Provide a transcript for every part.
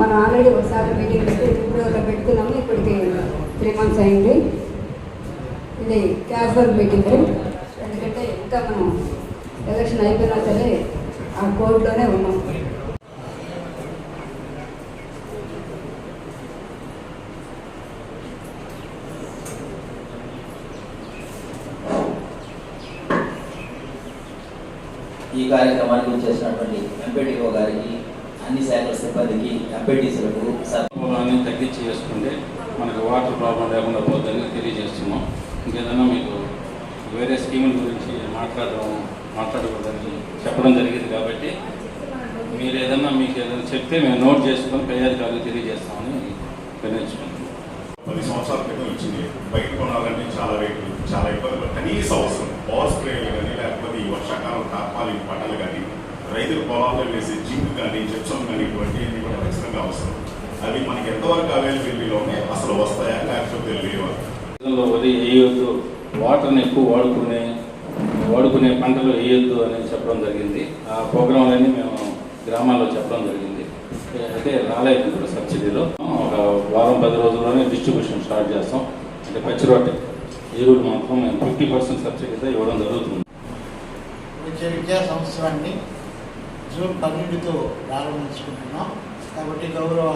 మనం ఆల్రెడీ ఒకసారి మీటింగ్ పెట్టి ఇప్పుడు ఒక పెట్టుకున్నాము ఇప్పటికి త్రీ మంత్స్ అయింది. ఇది క్యాజువల్ మీటింగ్ ఎందుకంటే ఇంకా మనం ఎలక్షన్ అయిపోయినా సరే ఆ కోర్టులోనే ఉన్నాం. ఈ కార్యక్రమానికి చేసినటువంటి ఎంపీటీఓ గారికి అన్ని శాఖల సిబ్బందికి ఎంపీటీసీలకు అన్ని తగ్గించి చేసుకుంటే మనకు వాటర్ ప్రాబ్లం లేకుండా పోతుందని తెలియజేస్తున్నాం. ఇంకేదన్నా మీకు వేరే స్కీముల గురించి మాట్లాడడం మాట్లాడకూడదని చెప్పడం జరిగింది కాబట్టి మీరు ఏదన్నా మీకు ఏదైనా చెప్తే మేము నోట్ చేసుకొని పై అధికారులకు తెలియజేస్తామని నిర్ణయించుకుంటున్నాం పది సంవత్సరాల క్రితం వచ్చింది. బయట కొనాలంటే చాలా రేట్లు చాలా ఇబ్బందులు కనీస అవసరం పవర్ స్ప్రేలు కానీ లేకపోతే ఈ వర్షాకాలం తాపాలి పంటలు కానీ రైతులు పొలాల్లో వేసే జింక్ కానీ జిప్సం కానీ ఇటువంటివి కూడా ఖచ్చితంగా అవసరం. అవి మనకి ఎంతవరకు అవైలబిలిటీలో ఉన్నాయి అసలు వస్తాయా లేకపోతే లేవా? వరి వేయొద్దు వాటర్ని ఎక్కువ వాడుకునే వాడుకునే పంటలు వేయొద్దు అని చెప్పడం జరిగింది. ఆ ప్రోగ్రాంలన్నీ మేము గ్రామాల్లో చెప్పడం జరిగింది. అయితే రాలేదు ఇప్పుడు సబ్సిడీలో. ఒక వారం పది రోజుల్లోనే డిస్ట్రిబ్యూషన్ స్టార్ట్ చేస్తాం. అంటే పచ్చి రొట్టె ఎరువులు మాత్రం మేము ఫిఫ్టీ పర్సెంట్ సబ్సిడీతో ఇవ్వడం జరుగుతుంది. విద్యా సంవత్సరాన్ని జూన్ పన్నెండుతో ప్రారంభించుకుంటున్నాం. కాబట్టి గౌరవ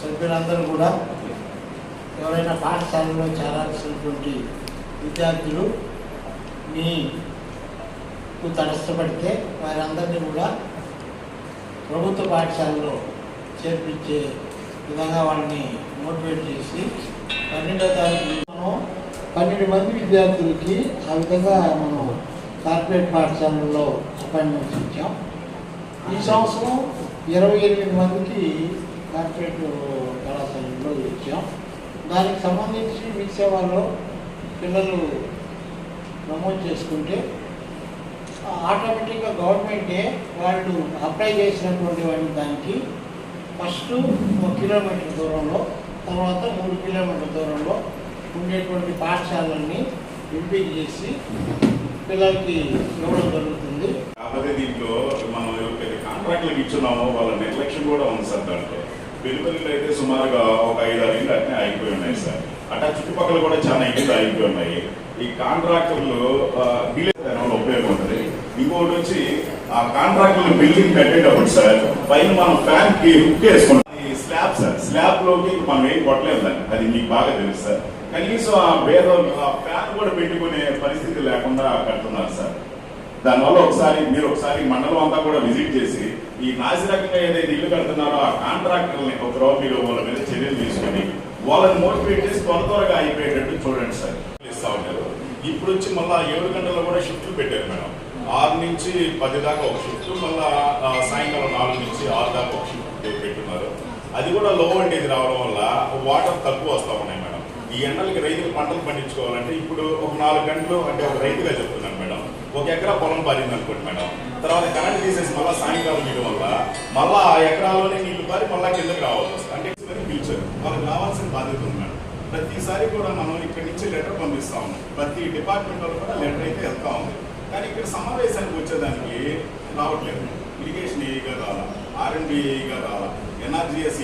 సభ్యులందరూ కూడా ఎవరైనా పాఠశాలలో చేరాల్సినటువంటి విద్యార్థులు మీకు తటస్థపడితే వారందరినీ కూడా ప్రభుత్వ పాఠశాలలో చేర్పించే విధంగా వాళ్ళని మోటివేట్ చేసి పన్నెండో తారీఖు మనం పన్నెండు మంది విద్యార్థులకి ఆ విధంగా మనం కార్పొరేట్ పాఠశాలల్లో అపాయింట్మెంట్స్ ఇచ్చాం. ఈ సంవత్సరం ఇరవై ఎనిమిది మందికి కార్పొరేట్ కళాశాలలో ఇచ్చాం. దానికి సంబంధించి మిగతా వాళ్ళు పిల్లలు నమోదు చేసుకుంటే ఆటోమేటిక్గా గవర్నమెంటే వాళ్ళు అప్లై చేసినటువంటి వాడి దానికి ఫస్ట్ ఒక కిలోమీటర్ దూరంలో తర్వాత మూడు కిలోమీటర్ దూరంలో ఉండేటువంటి పాఠశాలల్ని ఎంపిక చేసి పిల్లలకి ఇవ్వడం జరుగుతుంది. కాకపోతే దీంట్లో మనం ఎవరికైతే కాంట్రాక్ట్లకు ఇచ్చున్నాము వాళ్ళ నిర్లక్ష్యం కూడా ఉంది సార్ దాంట్లో. వెలుపలిలో అయితే సుమారుగా ఒక ఐదు ఆరు ఇళ్ళు అట్నే ఆగిపోయి ఉన్నాయి సార్. అట్లా చుట్టుపక్కల కూడా చాలా ఇళ్ళు ఆగిపోయి ఉన్నాయి. ఈ కాంట్రాక్టర్లు డిలే ఉపయోగం ఉంటుంది. ఇంకోటి వచ్చి ఆ కాంట్రాక్టర్లు బిల్డింగ్ కట్టేటప్పుడు సార్ పైన మనం ఫ్యాన్కి హుక్ వేసుకుంటాం. ఈ స్లాబ్ సార్ స్లాబ్లోకి మనం ఏం కొట్టలేదు దాన్ని. అది మీకు బాగా తెలుసు సార్. కనీసం ఆ వేరే ఫ్యాన్ కూడా పెట్టుకునే పరిస్థితి లేకుండా కడుతున్నారు సార్. దానివల్ల ఒకసారి మీరు ఒకసారి మండలం అంతా కూడా విజిట్ చేసి ఈ నాసిరకంగా ఏదైతే ఇల్లు కడుతున్నారో ఆ కాంట్రాక్టర్ని ఒక రోజు మీరు వాళ్ళ మీద చర్యలు తీసుకొని వాళ్ళని మోటివేట్ చేసి త్వర త్వరగా అయిపోయేటట్టు చూడండి సార్. ఇస్తా ఉంటారు ఇప్పుడు వచ్చి మళ్ళా ఏడు గంటల్లో కూడా షిఫ్ట్లు పెట్టారు మేడం. ఆరు నుంచి పది దాకా ఒక షిఫ్ట్ మళ్ళా సాయంకాలం నాలుగు నుంచి ఆరు దాకా ఒక షిఫ్ట్ పెట్టున్నారు. అది కూడా లో వోల్టేజ్ రావడం వల్ల వాటర్ తక్కువ వస్తూ ఉన్నాయి మేడం. ఈ ఎండలకి రైతులు పంటలు పండించుకోవాలంటే ఇప్పుడు ఒక నాలుగు గంటలు అంటే ఒక రైతుగా చెప్తున్నారు ఒక ఎకరా పొలం పారింది అనుకోండి మేడం. తర్వాత కరెంట్ తీసేసి మళ్ళీ సాయంకాలం ఇవ్వడం వల్ల మళ్ళీ ఆ ఎకరాలోనే నీళ్ళు పారి మళ్ళీ కిందకి రావాల్సి వస్తుంది. అంటే పిలిచారు. వాళ్ళకి రావాల్సిన బాధ్యత ఉంది మేడం. ప్రతిసారి కూడా మనం ఇక్కడి నుంచి లెటర్ పంపిస్తా ఉన్నాం. ప్రతి డిపార్ట్మెంట్ వాళ్ళు కూడా లెటర్ అయితే వెళ్తా ఉంది. కానీ ఇక్కడ సమావేశానికి వచ్చేదానికి రావట్లేదు. ఇరిగేషన్ ఏఈగా రాలా ఆర్ఎండ్బిఏగా రావాలా? ఎన్ఆర్జీఎస్